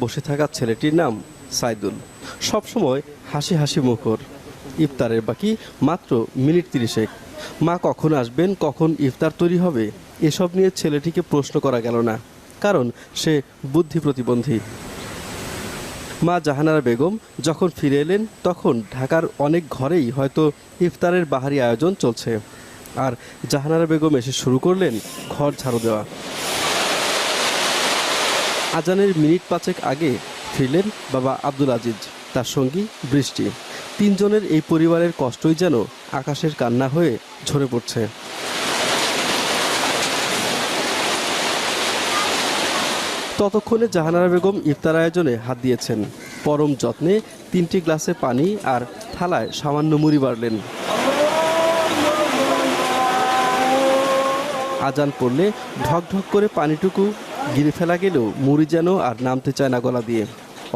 বসে থাকা ছেলেটির নাম সাইদুল। সবসময় হাসি হাসি মুখর। ইফতারের বাকি মাত্র মিনিট তিরিশেক। মা কখন আসবেন, কখন ইফতার তৈরি হবে, এসব নিয়ে ছেলেটিকে প্রশ্ন করা গেল না, কারণ সে বুদ্ধি প্রতিবন্ধী। মা জাহানারা বেগম যখন ফিরে এলেন, তখন ঢাকার অনেক ঘরেই হয়তো ইফতারের বাহারি আয়োজন চলছে। আর জাহানারা বেগম এসে শুরু করলেন ঘর ঝাড়ু দেওয়া। আজানের মিনিট পাঁচেক আগে ফিরলেন বাবা আব্দুল আজিজ। তার সঙ্গী বৃষ্টি। তিনজনের এই পরিবারের কষ্টই যেন আকাশের কান্না হয়ে ঝরে পড়ছে। ততক্ষণে জাহানারা বেগম ইফতার আয়োজনে হাত দিয়েছেন। পরম যত্নে তিনটি গ্লাসে পানি আর থালায় সামান্য মুড়ি বাড়লেন। আজান পড়লে ঢক ঢক করে পানিটুকু গিরে ফেলা গেলেও মুড়ি যেন আর নামতে চায় না গলা দিয়ে।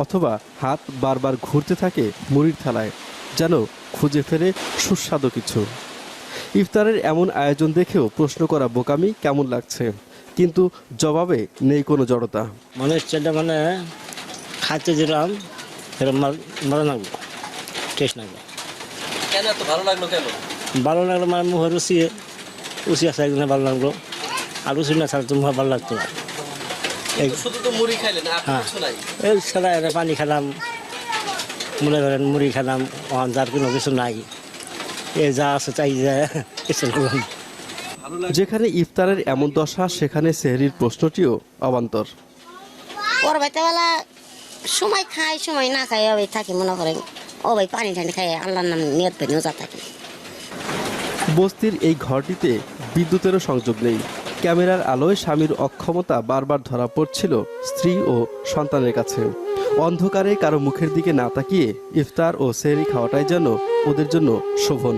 অথবা হাত বারবার ঘুরতে থাকে মুড়ির থালায় যেন খুঁজে ফেরে সুস্বাদু কিছু। ইফতারের এমন আয়োজন দেখেও প্রশ্ন করা বোকামি কেমন লাগছে? কিন্তু জবাবে নেই কোনো জড়তা। মনে হচ্ছে মানে খাইতে দিলাম ভালো লাগবে টেস্ট লাগবে। কেন এত ভালো লাগল কেন? ভালো লাগল মানে মুখে রুচি রুচি আছে একদিনে ভালো লাগল। আর রুচি না থাকলে তো মুখে ভালো লাগতো না। এই- শুধু তো মুড়ি খাইলেন আর হ্যাঁ। এনে পানি খেলাম মনে করেন মুড়ি খেলাম ওখান যার কোনো কিছু নাই। এ যা আছে চাই কিছু করলাম যেখানে ইফতারের এমন দশা সেখানে সেহরির প্রশ্নটিও অবান্তর। ওর বেলা সময় খাই সময় না খাই ওই থাকি মনে করেন। ও ভাই পানি টানি খাই আল্লাহর নাম নিয়ত করে যা থাকি। বস্তির এই ঘরটিতে বিদ্যুতেরও সংযোগ নেই। ক্যামেরার আলোয় স্বামীর অক্ষমতা বারবার ধরা পড়ছিল স্ত্রী ও সন্তানের কাছে। অন্ধকারে কারও মুখের দিকে না তাকিয়ে ইফতার ও সেহরি খাওয়াটাই যেন ওদের জন্য শোভন।